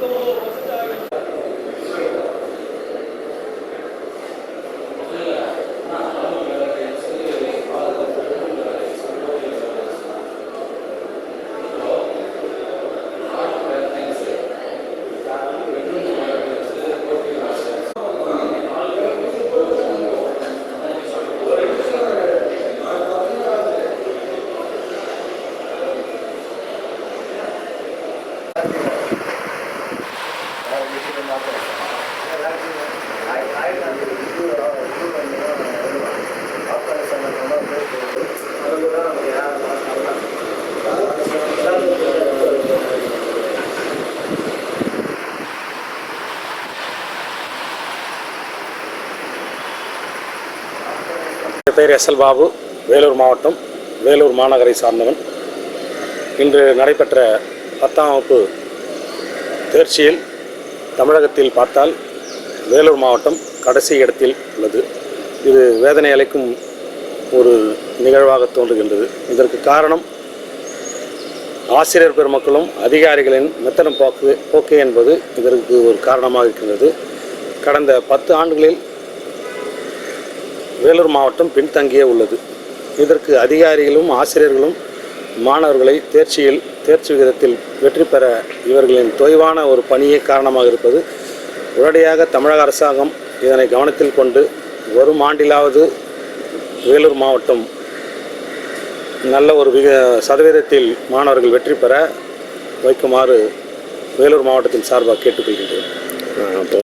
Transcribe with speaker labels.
Speaker 1: どうした? என் பெயர் S L Babu. Vellore மாவட்டம். வேலூர் மாநகரை சார்ந்தவன். இன்று நடைபெற்ற பத்தாம் வகுப்பு தேர்ச்சியில் தமிழகத்தில் பார்த்தால் வேலூர் மாவட்டம் கடைசி இடத்தில் உள்ளது. இது வேதனை அளிக்கும் ஒரு நிகழ்வாக தோன்றுகின்றது. இதற்கு காரணம் ஆசிரியர் பெருமக்களும் அதிகாரிகளின் மெத்தனம் போக்கு போக்கு என்பது இதற்கு ஒரு காரணமாக இருக்கின்றது. கடந்த பத்து ஆண்டுகளில் வேலூர் மாவட்டம் பின்தங்கியே உள்ளது. இதற்கு அதிகாரிகளும் ஆசிரியர்களும் மாணவர்களை தேர்ச்சியில் தேர்ச்சி விகிதத்தில் வெற்றி பெற இவர்களின் தொய்வான ஒரு பணியே காரணமாக இருப்பது. உடனடியாக தமிழக அரசாங்கம் இதனை கவனத்தில் கொண்டு வரும் ஆண்டிலாவது வேலூர் மாவட்டம் நல்ல ஒரு விக சதவீதத்தில் மாணவர்கள் வெற்றி பெற வைக்குமாறு வேலூர் மாவட்டத்தின் சார்பாக கேட்டுக்கொள்கின்றேன்.